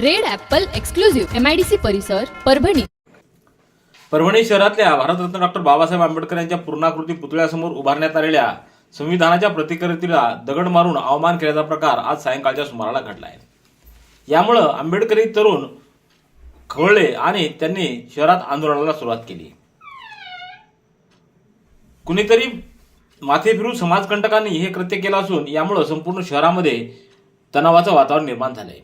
Red Apple exclusive MIDC परिसर परभणी. परभणी शहरातल्या Bharat Ratna doctor Babasaheb Ambedkar यांच्या पूर्णाकृती पुतळ्यासमोर उभारण्यात आलेल्या संविधानाच्या प्रतिकृतीला दगड मारून अवमान केल्याचा प्रकार आज सायंकाळच्या सुमाराला घडला आहे यामुळं आंबेडकरी तरुण खवळले आणि त्यांनी शहरात आंदोलनाला सुरुवात केली. कुणीतरी माथेफिरू समाजकंटकांनी हे कृत्य केलं असून यामुळं संपूर्ण शहरामध्ये तणावाचं वातावरण निर्माण झालंय.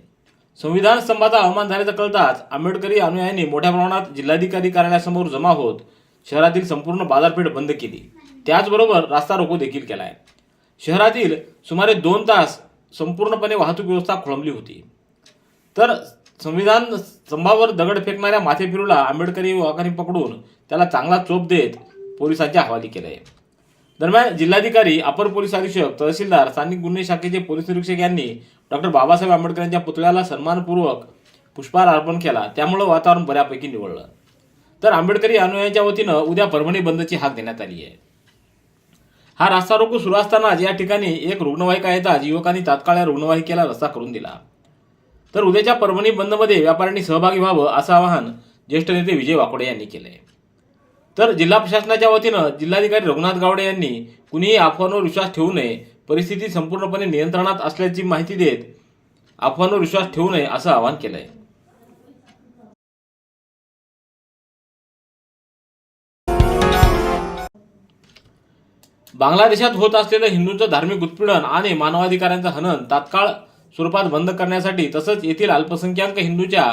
संविधान स्तंभाचा अवमान झाल्याचं कळताच आंबेडकरी अनुयायांनी मोठ्या प्रमाणात जिल्हाधिकारी कार्यालयासमोर जमा होत शहरातील संपूर्ण बाजारपेठ बंद केली. त्याचबरोबर रास्ता रोको देखील केला आहे शहरातील सुमारे दोन तास संपूर्णपणे वाहतूक व्यवस्था खोळंबली होती. तर संविधान स्तंभावर दगड फेकणाऱ्या माथेफिरूला आंबेडकरी युवकांनी पकडून त्याला चांगला चोप देत पोलिसांच्या हवाली आहे दरम्यान जिल्हाधिकारी अपर पोलीस अधीक्षक तहसीलदार स्थानिक गुन्हे शाखेचे पोलीस निरीक्षक यांनी डॉक्टर बाबासाहेब आंबेडकर यांच्या पुतळ्याला सन्मानपूर्वक पुष्पहार अर्पण केला. त्यामुळं वातावरण बऱ्यापैकी निवडलं तर आंबेडकरी अनुयायांच्या वतीनं उद्या परभणी बंदची हाक देण्यात आली आहे. हा रास्ता रोको सुरू असतानाच या ठिकाणी एक रुग्णवाहिका येताच युवकांनी तात्काळ या रुग्णवाहिकेला रस्ता करून दिला. तर उद्याच्या परभणी बंदमध्ये व्यापाऱ्यांनी सहभागी व्हावं असं आवाहन ज्येष्ठ नेते विजय वाकोडे यांनी केलंय. तर जिल्हा प्रशासनाच्या वतीनं जिल्हाधिकारी रघुनाथ गावडे यांनी कुणीही अफवांवर विश्वास ठेवू नये परिस्थिती संपूर्णपणे नियंत्रणात असल्याची माहिती देत अफवांवर विश्वास ठेवू नये असं आवाहन केलंय. बांगलादेशात होत असलेलं हिंदूंचं धार्मिक उत्पीडन आणि मानवाधिकारांचं हनन तात्काळ स्वरूपात बंद करण्यासाठी तसंच येथील अल्पसंख्याक हिंदूच्या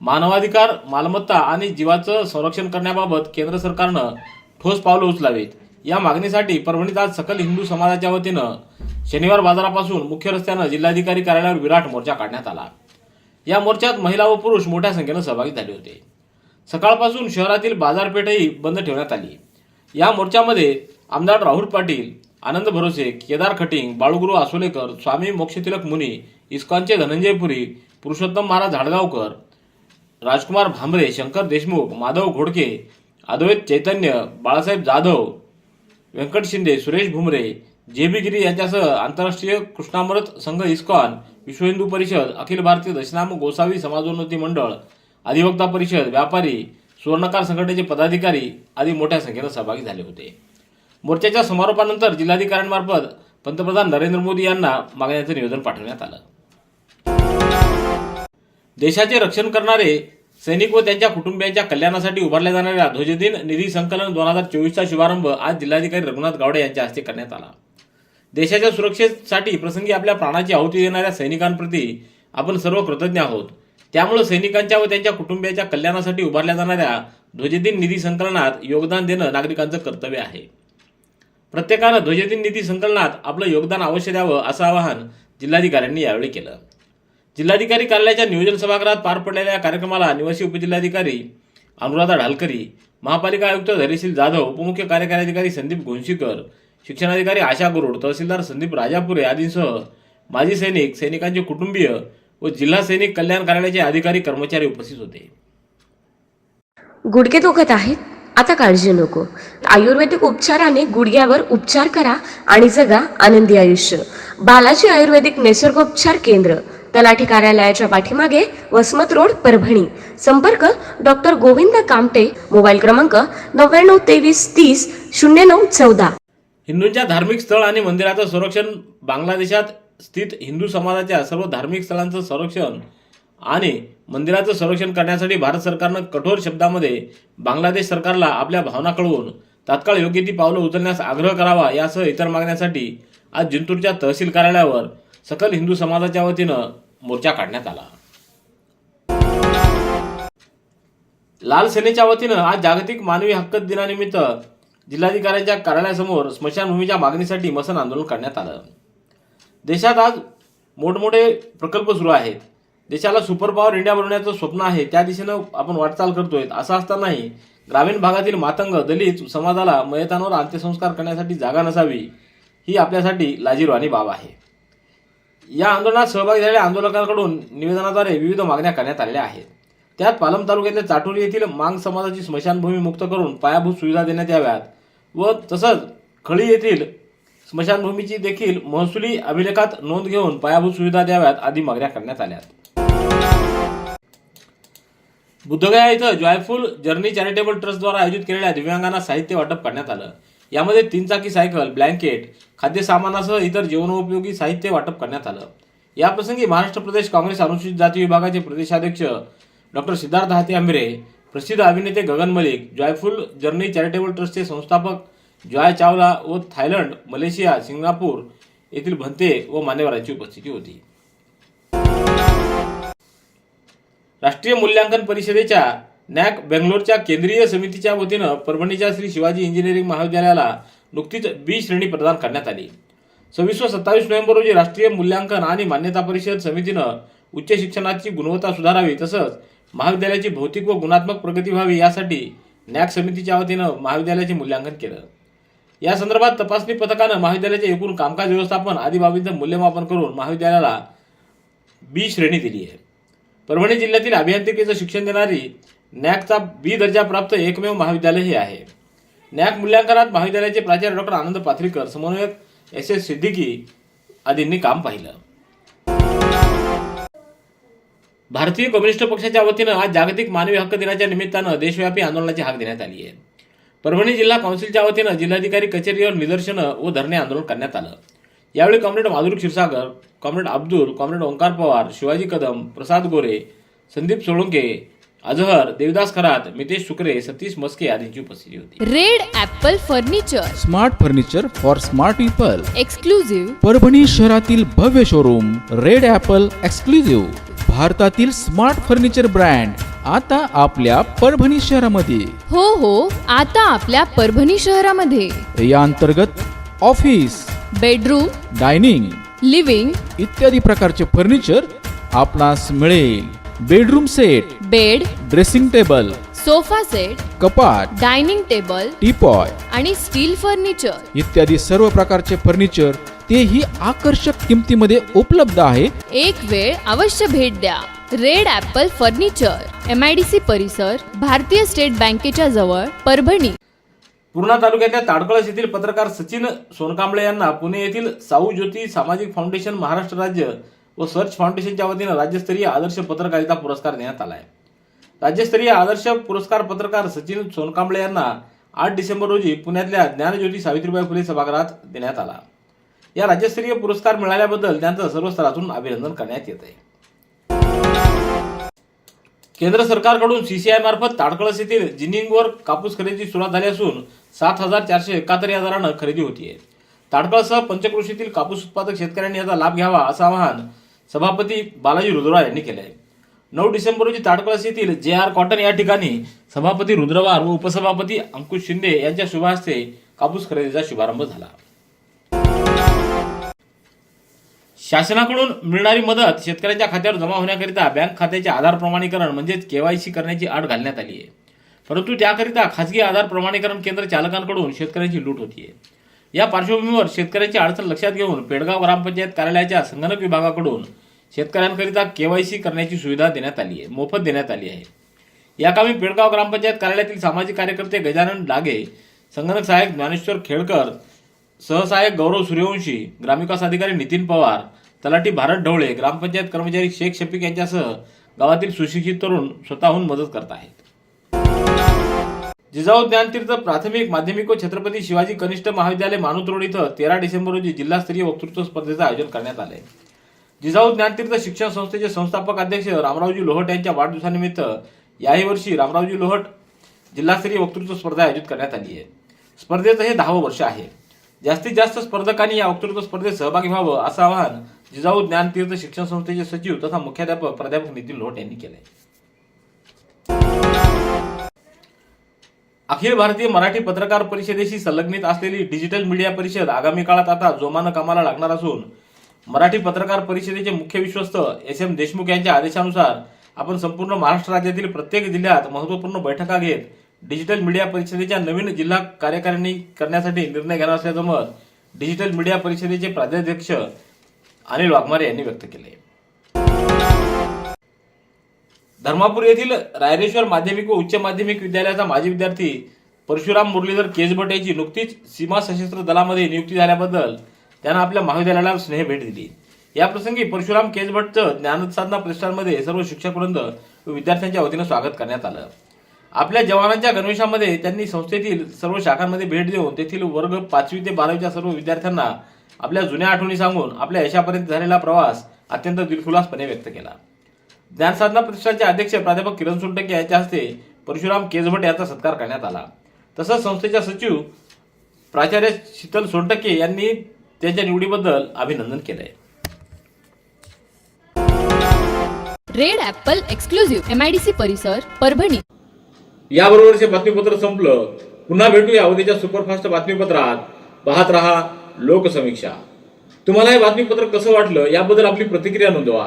मानवाधिकार मालमत्ता आणि जीवाचं संरक्षण करण्याबाबत केंद्र सरकारनं ठोस पावलं उचलावीत. या मागणीसाठी परभणीत आज सकल हिंदू समाजाच्या वतीनं शनिवार बाजारापासून मुख्य रस्त्यानं जिल्हाधिकारी कार्यालयावर विराट मोर्चा काढण्यात आला. या मोर्चात महिला व पुरुष मोठ्या संख्येनं सहभागी झाले होते. सकाळपासून शहरातील बाजारपेठही बंद ठेवण्यात आली. या मोर्चामध्ये आमदार राहुल पाटील आनंद भरोसे केदार खटिंग बाळूगुरू आसोलेकर स्वामी मोक्षतिलक मुनी इस्कॉनचे धनंजय पुरी पुरुषोत्तम महाराज झाडगावकर राजकुमार भांबरे शंकर देशमुख माधव घोडके अद्वैत चैतन्य बाळासाहेब जाधव व्यंकट शिंदे सुरेश भुमरे जे बी गिरी यांच्यासह आंतरराष्ट्रीय कृष्णामृत संघ इस्कॉन विश्व हिंदू परिषद अखिल भारतीय दशनाम गोसावी समाजोन्नती मंडळ अधिवक्ता परिषद व्यापारी सुवर्णकार संघटनेचे पदाधिकारी आदी मोठ्या संख्येनं सहभागी झाले होते. मोर्चाच्या समारोपानंतर जिल्हाधिकाऱ्यांमार्फत पंतप्रधान नरेंद्र मोदी यांना मागण्याचं निवेदन पाठवण्यात आलं. देशाचे रक्षण करणारे सैनिक व त्यांच्या कुटुंबियांच्या कल्याणासाठी उभारल्या जाणाऱ्या ध्वजदिन निधी संकलन दोन हजार चोवीसचा शुभारंभ आज जिल्हाधिकारी रघुनाथ गावडे यांच्या हस्ते करण्यात आला. देशाच्या सुरक्षेसाठी प्रसंगी आपल्या प्राणाची आहुती देणाऱ्या सैनिकांप्रती आपण सर्व कृतज्ञ आहोत. त्यामुळे सैनिकांच्या व त्यांच्या कुटुंबियांच्या कल्याणासाठी उभारल्या जाणाऱ्या ध्वजदिन निधी संकलनात योगदान देणं नागरिकांचं कर्तव्य आहे. प्रत्येकानं ध्वजदिन निधी संकलनात आपलं योगदान अवश्य द्यावं असं आवाहन जिल्हाधिकाऱ्यांनी यावेळी केलं. जिल्हाधिकारी कार्यालयाच्या नियोजन सभागृहात पार पडलेल्या या कार्यक्रमाला निवासी उपजिल्हाधिकारी अनुराधा ढालकरी महापालिका आयुक्त धैर्यशील जाधव उपमुख्य कार्यकारी अधिकारी संदीप घोणशीकर शिक्षणाधिकारी आशा गरुड तहसीलदार संदीप राजापुरे आदींसह माजी सैनिक सैनिकांचे कुटुंबीय व जिल्हा सैनिक कल्याण कार्यालयाचे अधिकारी कर्मचारी उपस्थित होते. गुडघे दुखत आहेत? आता काळजी नको. आयुर्वेदिक उपचाराने गुडघ्यावर उपचार करा आणि जगा आनंदी आयुष्य. बालाजी आयुर्वेदिक निसर्गोपचार केंद्र. तलाठी कार्यालयाच्या पाठीमागे वसमत रोड परभणी. संपर्क डॉक्टर गोविंद कामटे मोबाईल क्रमांक नव्याण्णव तेवीस तीस शून्य नऊ चौदा. हिंदूंच्या धार्मिक स्थळ आणि मंदिराचं संरक्षण बांगलादेशात स्थित हिंदू समाजाच्या सर्व धार्मिक स्थळांचं संरक्षण आणि मंदिराचं संरक्षण करण्यासाठी भारत सरकारनं कठोर शब्दामध्ये बांगलादेश सरकारला आपल्या भावना कळवून तात्काळ योग्य ती पावलं उचलण्यास आग्रह करावा यासह इतर मागण्यासाठी आज जिंतूरच्या तहसील कार्यालयावर सकल हिंदू समाजाच्या वतीनं मोर्चा काढण्यात आला. लाल सेनेच्या वतीनं आज जागतिक मानवी हक्क दिनानिमित्त जिल्हाधिकाऱ्यांच्या कार्यालयासमोर स्मशानभूमीच्या मागणीसाठी मसन आंदोलन करण्यात आलं. देशात आज मोठमोठे प्रकल्प सुरू आहेत. देशाला सुपर पॉवर इंडिया बनवण्याचं स्वप्न आहे त्या दिशेनं आपण वाटचाल करतोय. असं असतानाही ग्रामीण भागातील मातंग दलित समाजाला मयतांवर अंत्यसंस्कार करण्यासाठी जागा नसावी ही आपल्यासाठी लाजीरवाणी बाब आहे. या आंदोलनात सहभागी झालेल्या आंदोलकांकडून निवेदनाद्वारे विविध मागण्या करण्यात आलेल्या आहेत. त्यात पालम तालुक्यातील चाटोली येथील मांग समाजाची स्मशानभूमी मुक्त करून पायाभूत सुविधा देण्यात याव्यात व तसंच खळी येथील स्मशानभूमीची देखील महसुली अभिलेखात नोंद घेऊन पायाभूत सुविधा द्याव्यात आदी मागण्या करण्यात आल्या. बुद्धगया इथं जॉयफुल जर्नी चॅरिटेबल ट्रस्टद्वारा आयोजित केलेल्या दिव्यांगांना साहित्य वाटप करण्यात आलं. यामध्ये तीन चाकी सायकल ब्लँकेट खाद्यसामानासह इतर जीवनोपयोगी साहित्य वाटप करण्यात आलं. याप्रसंगी महाराष्ट्र प्रदेश काँग्रेस अनुसूचित जाती विभागाचे प्रदेशाध्यक्ष डॉक्टर सिद्धार्थ हाते आंबेरे प्रसिद्ध अभिनेते Gagan Malik Joyful Journey Charitable ट्रस्टचे संस्थापक जॉय चावला व थायलंड मलेशिया सिंगापूर येथील भंते व मान्यवरांची उपस्थिती होती. राष्ट्रीय मूल्यांकन परिषदेच्या नॅक बेंगलोरच्या केंद्रीय समितीच्या वतीनं परभणीच्या श्री शिवाजी इंजिनिअरिंग महाविद्यालयाला नुकतीच बी श्रेणी प्रदान करण्यात आली. सव्वीस व सत्तावीस नोव्हेंबर रोजी राष्ट्रीय मूल्यांकन आणि मान्यता परिषद समितीनं उच्च शिक्षणाची गुणवत्ता सुधारावी तसंच महाविद्यालयाची भौतिक व गुणात्मक प्रगती व्हावी यासाठी नॅक समितीच्या वतीनं महाविद्यालयाचे मूल्यांकन केलं. या संदर्भात तपासणी पथकानं महाविद्यालयाचे एकूण कामकाज व्यवस्थापन आदी बाबींचं मूल्यमापन करून महाविद्यालयाला बी श्रेणी दिली आहे. परभणी जिल्ह्यातील अभियांत्रिकीचं शिक्षण देणारी नॅकचा बी दर्जा प्राप्त एकमेव महाविद्यालय हे आहे. नॅक मूल्यांकनात महाविद्यालयाचे प्राचार्य डॉक्टर आनंद पाथरीकर समन्वयक एस एस सिद्दीकी आदींनी काम पाहिलं. भारतीय कम्युनिस्ट पक्षाच्या वतीनं आज जागतिक मानवी हक्क दिनाच्या निमित्तानं देशव्यापी आंदोलनाची हाक देण्यात आली आहे. परभणी जिल्हा काउन्सिलच्या वतीनं जिल्हाधिकारी कचेरीवर निदर्शनं व धरणे आंदोलन करण्यात आलं. यावेळी comrade Madhur Kshirsagar comrade Abdul comrade Omkar Pawar Shivaji Kadam Prasad Gore Sandeep Solanke Azhar Devdas Kharat Mitesh Shukre Satish Maske आदींची उपस्थिती होती. Red apple furniture. Smart furniture for smart people. Exclusive Parbhani शहरातील भव्य showroom red Apple exclusive भारतातील smart furniture brand आता आपल्या परभणी शहरामध्ये. हो हो आता आपल्या परभणी शहरामध्ये. या अंतर्गत ऑफिस बेडरूम डायनिंग लिव्हिंग इत्यादी प्रकारचे फर्निचर आपणास मिळेल. Bedroom set bed dressing table sofa set कपाट डायनिंग टेबल टीपॉय आणि स्टील फर्निचर. इत्यादी सर्व प्रकारचे फर्निचर तेही आकर्षक किमतीमध्ये उपलब्ध आहे. एक वेळ अवश्य भेट द्या. Red Apple furniture M I D C परिसर भारतीय स्टेट बँकेच्या जवळ परभणी. पूर्णा तालुक्यातल्या ताडकळस येथील पत्रकार सचिन सोनकांबळे यांना पुणे येथील साऊ ज्योती सामाजिक फाउंडेशन महाराष्ट्र राज्य व सर्च फाउंडेशनच्या वतीनं राज्यस्तरीय आदर्श पत्रकारिता पुरस्कार देण्यात आला आहे राज्यस्तरीय आदर्श पुरस्कार पत्रकार सचिन सोनकांबळे यांना आठ डिसेंबर रोजी पुण्यातल्या ज्ञानज्योती सावित्रीबाई फुले सभागृहात देण्यात आला. या राज्यस्तरीय पुरस्कार मिळाल्याबद्दल त्यांचं सर्व स्तरातून अभिनंदन करण्यात येत आहे केंद्र सरकारकडून सीसीआय मार्फत ताडकळस येथील जिनिंगवर कापूस खरेदीची सुरुवात झाली असून सात हजार चारशे एकाहत्तर या दरानं खरेदी होतीये. ताडकळसह पंचकृषीतील कापूस उत्पादक शेतकऱ्यांनी याचा लाभ घ्यावा असं आवाहन सभापती बालाजी रुद्रवार यांनी केले आहे. नऊ डिसेंबर रोजी ताडकळस येथील जे आर कॉटन या ठिकाणी सभापती रुद्रवार व उपसभापती अंकुश शिंदे यांच्या शुभहस्ते कापूस खरेदीचा शुभारंभ झाला. शासनाकडून मिळणारी मदत शेतकऱ्यांच्या खात्यावर जमा होण्याकरिता बँक खात्याचे आधार प्रमाणीकरण म्हणजेच केवायसी करण्याची अट घालण्यात आली आहे. परंतु त्याकरिता खासगी आधार प्रमाणीकरण केंद्र चालकांकडून शेतकऱ्यांची लूट होतीये. या पार्श्वभूमीवर शेतकऱ्यांची अडचण लक्षात घेऊन पेडगाव ग्रामपंचायत कार्यालयाच्या संगणक विभागाकडून शेतकऱ्यांकरिता केवायसी करण्याची सुविधा देण्यात आली आहे मोफत देण्यात आली आहे. या कामी पेडगाव ग्रामपंचायत कार्यालयातील सामाजिक कार्यकर्ते गजानन डागे संगणक सहाय्यक ज्ञानेश्वर खेळकर सहसहाय्यक गौरव सूर्यवंशी ग्रामविकास अधिकारी नितीन पवार तलाठी भारत ढवळे ग्रामपंचायत कर्मचारी शेख शफीक यांच्यासह गावातील सुशिक्षित तरुण स्वतःहून मदत करत आहेत. जिजाऊ ज्ञानतीर्थ प्राथमिक माध्यमिक व छत्रपती शिवाजी कनिष्ठ महाविद्यालय मानूत रोड इथं तेरा डिसेंबर रोजी जिल्हास्तरीय वक्तृत्व स्पर्धेचं आयोजन करण्यात आले जिजाऊ ज्ञानतीर्थ शिक्षण संस्थेचे संस्थापक अध्यक्ष रामरावजी लोहट यांच्या वाढदिवसानिमित्त याही वर्षी रामरावजी लोहट जिल्हास्तरीय वक्तृत्व स्पर्धा आयोजित करण्यात आली आहे. स्पर्धेचं हे दहावं वर्ष आहे. जास्तीत जास्त स्पर्धकांनी या वक्तृत्व स्पर्धेत सहभागी व्हावं असं आवाहन जिजाऊ ज्ञानतीर्थ शिक्षण संस्थेचे सचिव तथा मुख्याध्यापक प्राध्यापक नितीन लोहट यांनी केलंय. अखिल भारतीय मराठी पत्रकार परिषदेशी संलग्नित असलेली डिजिटल मीडिया परिषद आगामी काळात आता जोमानं कामाला लागणार असून मराठी पत्रकार परिषदेचे मुख्य विश्वस्त एस एम देशमुख यांच्या आदेशानुसार आपण संपूर्ण महाराष्ट्र राज्यातील प्रत्येक जिल्ह्यात महत्त्वपूर्ण बैठका घेत डिजिटल मीडिया परिषदेच्या नवीन जिल्हा कार्यकारिणी करण्यासाठी निर्णय घेणार असल्याचं मत डिजिटल मीडिया परिषदेचे प्राध्याध्यक्ष अनिल वाघमारे यांनी व्यक्त केले धर्मापूर येथील रायरेश्वर माध्यमिक व उच्च माध्यमिक विद्यालयाचा माजी विद्यार्थी परशुराम मुरलीधर केजभट यांची नुकतीच सीमा सशस्त्र दलामध्ये नियुक्ती झाल्याबद्दल त्यांना आपल्या महाविद्यालयाला स्नेह भेट दिली. या प्रसंगी परशुराम केजभटचं ज्ञानसाधना प्रतिष्ठानमध्ये सर्व शिक्षकवृंद व विद्यार्थ्यांच्या वतीनं स्वागत करण्यात आलं. आपल्या जवानांच्या गणवेशामध्ये त्यांनी संस्थेतील सर्व शाखांमध्ये भेट देऊन तेथील वर्ग पाचवी ते बारावीच्या सर्व विद्यार्थ्यांना आपल्या जुन्या आठवणी सांगून आपल्या यशापर्यंत झालेला प्रवास अत्यंत दिलखुलासपणे व्यक्त केला. ज्ञानसाधना प्रतिष्ठानचे अध्यक्ष प्राध्यापक किरण सोनटके यांच्या हस्ते परशुराम केजभट यांचा सत्कार करण्यात आला. तसंच संस्थेच्या सचिव प्राचार्य शीतल सोनटके यांनी त्यांच्या निवडीबद्दल अभिनंदन केलंय. Red Apple exclusive M I D C परिसर परभणी. याबरोबरचे बातमीपत्र संपलं पुन्हा भेटूया उद्याच्या सुपरफास्ट बातमीपत्रात. पाहत रहा लोकसमीक्षा. तुम्हाला हे बातमीपत्र कसं वाटलं याबद्दल आपली प्रतिक्रिया नोंदवा.